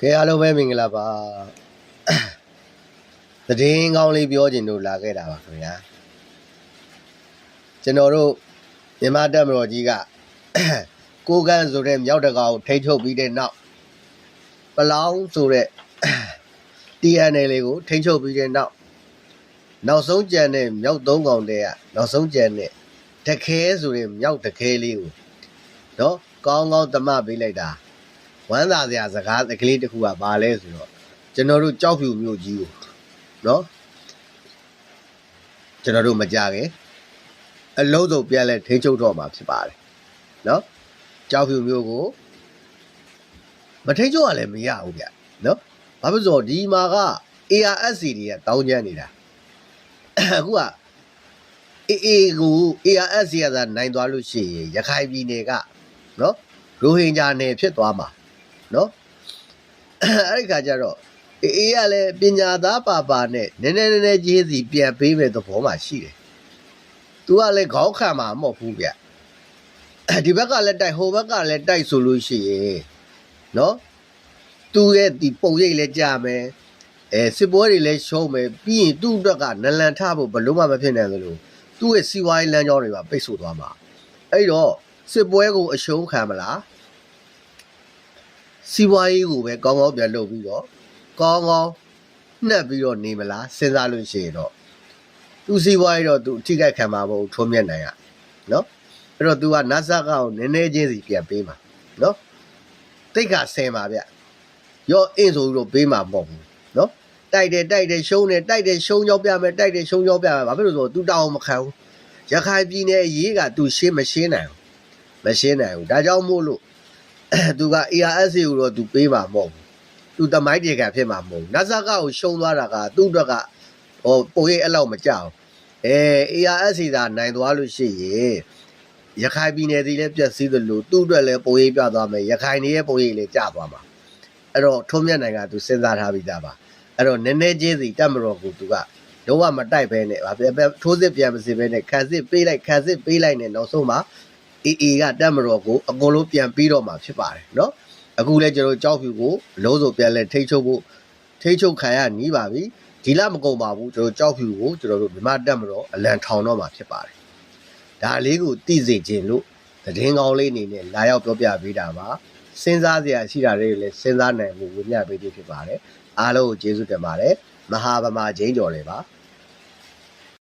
ကဲအားလုံးပဲမင်္ဂလာပါသတင်းကောင်းလေးပြောချင်လို့လာခဲ့တာပါခင်ဗျာကျွန်တော်တို့မြန်မာတပ်မတော်ကြီးကကိုကန်းဆိုတဲ့မြောက်တကောင်ထိတ်ထုတ်ပြီးတဲ့နောက်ပလောင်းဆိုတဲ့ TNL လေးကိုထိတ်ချုပ်ပြီးတဲ့နောက်နောက်ဆုံးကြံတဲ့မြောက်သုံးကောင်တည်းကနောက်ဆုံးကြံတဲ့တခဲဆိုတဲ့မြောက်တခဲလေးကိုနော်ကောင်းကောင်းတမပေးလိုက်တာ ဝမ်းသာစရာစကားကလေးတစ်ခုကဘာလဲဆိုတော့ကျွန်တော်တို့ကြောက်ဖြူမြို့ကြီးကိုနော်ကျွန်တော်တို့မကြခင်အလုံးစုံပြန်လဲထိန်းချုပ်တော့မှာဖြစ်ပါတယ်နော်ကြောက်ဖြူမြို့ကိုမထိန်းချုပ်ရလည်းမရဘူးဗျနော်ဘာဖြစ်လို့ဒီမှာက ARSC တွေကတောင်းကျမ်းနေတာအခုက AA ကို ARSC ကသာနိုင်သွားလို့ရှိရင်ရခိုင်ပြည်နယ်ကနော်ရိုဟင်ဂျာနယ်ဖြစ်သွားမှာ နော်အဲ့ဒီခါကျတော့အေးအေးကလည်းပညာသားပါပါနဲ့နည်းနည်းနည်းနည်းကြီးစီပြန်ပေးမဲ့သဘောမှရှိတယ်။ तू ကလည်းခေါင်းခံမှာမဟုတ်ဘူးဗျ။ဒီဘက်ကလည်းတိုက်ဟိုဘက်ကလည်းတိုက်ဆိုလို့ရှိရင်နော်သူ့ရဲ့ဒီပုံရိပ်လည်းကြာမယ်။အဲစစ်ပွဲတွေလည်းရှုံးမယ်ပြီးရင်သူ့အတွက်ကနလန်ထဖို့ဘလို့မှမဖြစ်နိုင်သလိုသူ့ရဲ့စီဝိုင်းလမ်းကြောင်းတွေပါပိတ်ဆို့သွားမှာ။အဲ့တော့စစ်ပွဲကိုအရှုံးခံမလား။ စီးပွားရေးကိုပဲကောင်းကောင်းပြန်လုပ်ပြီးတော့ကောင်းကောင်းနှက်ပြီးတော့နေမလားစဉ်းစားလို့ရှိရင်တော့သူစီးပွားရေးတော့သူအထိခိုက်ခံမှာမဟုတ်ဘူးထုံးမြတ်နိုင်ရနော်အဲ့တော့ तू ကနတ်ဆာကောက်နည်းနည်းချင်းစီပြန်ပေးမှာနော်တိတ်ကဆင်ပါဗျရော့အင်းဆိုပြီးတော့ပေးမှာမဟုတ်ဘူးနော်တိုက်တယ်တိုက်တယ်ရှုံးတယ်တိုက်တယ်ရှုံးကြောင်းပြမယ်တိုက်တယ်ရှုံးကြောင်းပြမယ်ဘာဖြစ်လို့လဲဆိုတော့ तू တောင်းမခံဘူးရခိုင်ပြည်နယ်အရေးက तू ရှင်းမရှင်းနိုင်ဘူးမရှင်းနိုင်ဘူးဒါကြောင့်မို့လို့ သူက ARS ကိုတော့သူပေးမှာမဟုတ်ဘူးသူတမိုင်းတေကဖြစ်မှာမဟုတ်ဘူးနတ်ဇာကကိုရှုံးသွားတာကသူ့အတွက်ကဟိုပုံရိပ်အဲ့လောက်မကြောက်အဲ ARS သာနိုင်သွားလို့ရှိရင်ရခိုင်ပြည်နယ်စီလည်းပြည့်စည်သလိုသူ့အတွက်လည်းပုံရိပ်ပြသွားမယ်ရခိုင်နေရဲ့ပုံရိပ်လည်းကျသွားမှာအဲ့တော့ထုံးမြတ်နိုင်ကသူစဉ်းစားထားပြီးသားပါအဲ့တော့နည်းနည်းချင်းစီတက်မတော်ကိုသူကလုံးဝမတိုက်ဘဲနဲ့ဗာပြထိုးစစ်ပြန်မစစ်ဘဲနဲ့ခံစစ်ပေးလိုက်ခံစစ်ပေးလိုက်နဲ့နောက်ဆုံးမှာ AA ကတက်မတော်ကိုအကုန်လုံးပြန်ပြီးတော့မှာဖြစ်ပါတယ်เนาะအခုလဲကျွန်တော်ကြောက်ဖြူကိုအလုံးစုံပြန်လဲထိချုပ်ဖို့ထိချုပ်ခံရနီးပါပြီဒီလမကုန်ပါဘူးကျွန်တော်ကြောက်ဖြူကိုကျွန်တော်တို့မြမတက်မတော်အလံထောင်တော့မှာဖြစ်ပါတယ်ဒါလေးကိုသိစေခြင်းလို့သတင်းကောင်းလေးအနေနဲ့လာရောက်ပြောပြပေးတာပါစဉ်းစားစရာရှိတာတွေလည်းစဉ်းစားနိုင်မှုဝေမျှပေးခြင်းဖြစ်ပါတယ်အားလုံးကိုကျေးဇူးတင်ပါတယ်မဟာဗမာချင်းကျော်လေးပါ